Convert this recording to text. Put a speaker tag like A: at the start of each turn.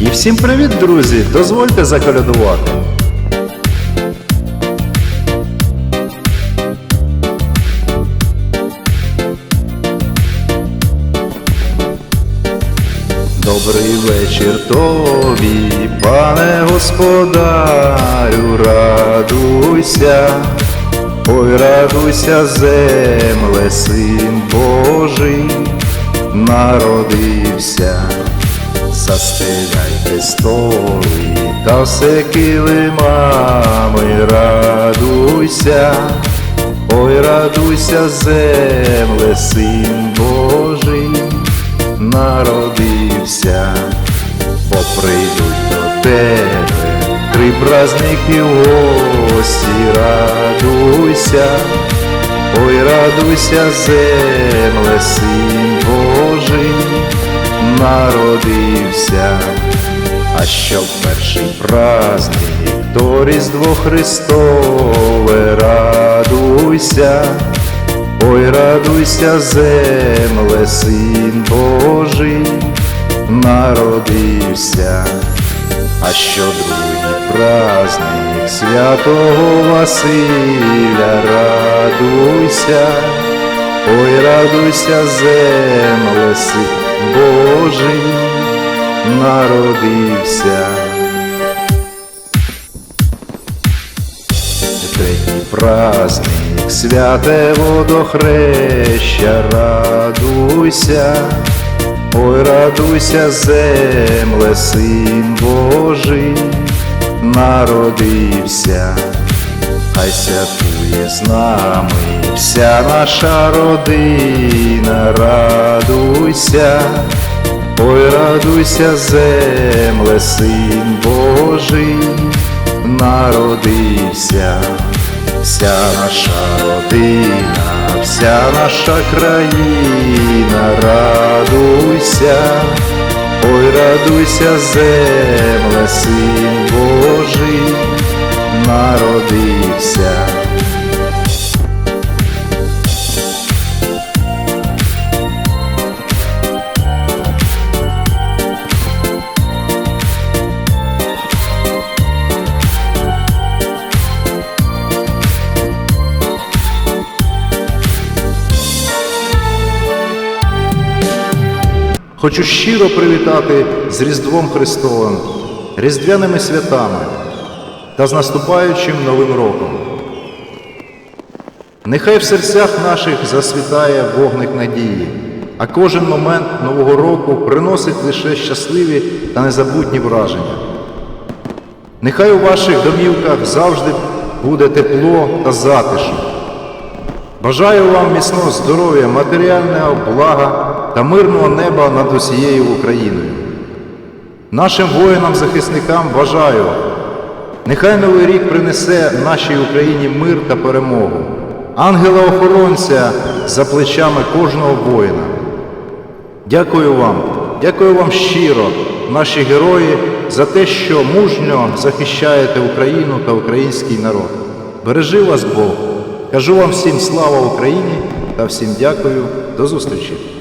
A: І всім привіт, друзі! Дозвольте заколядувати. Добрий вечір тобі, пане господарю, радуйся, ой, радуйся, земле, син Божий, народився, застеляйте столи та все килимами, радуйся, ой, радуйся, земле, син Божий народився, бо до тебе три праздники гості, радуйся, ой, радуйся, земле, син Божий, народився, а що в перший праздник, то Різдво Христове, радуйся. Ой, радуйся, земле, син Божий, народився, а що другий праздник святого Василя, радуйся, ой, радуйся, земле, син Божий, народився. Третій праздник, святе водохреща, радуйся, ой, радуйся, земле, син Божий, народився, хай святує з нами вся наша родина, радуйся, ой, радуйся, земле, син Божий народився, вся наша родина, вся наша країна, радуйся, ой, радуйся, земле, син Божий, народився. Хочу щиро привітати з Різдвом Христовим, Різдвяними святами та з наступаючим Новим роком. Нехай в серцях наших засвітає вогник надії, а кожен момент Нового року приносить лише щасливі та незабутні враження. Нехай у ваших домівках завжди буде тепло та затишок. Бажаю вам міцного здоров'я, матеріального блага та мирного неба над усією Україною. Нашим воїнам-захисникам бажаю, нехай новий рік принесе нашій Україні мир та перемогу, ангела-охоронця за плечами кожного воїна. Дякую вам, дякую вам щиро, наші герої, за те, що мужньо захищаєте Україну та український народ. Бережи вас Бог! Кажу вам всім слава Україні та всім дякую. До зустрічі!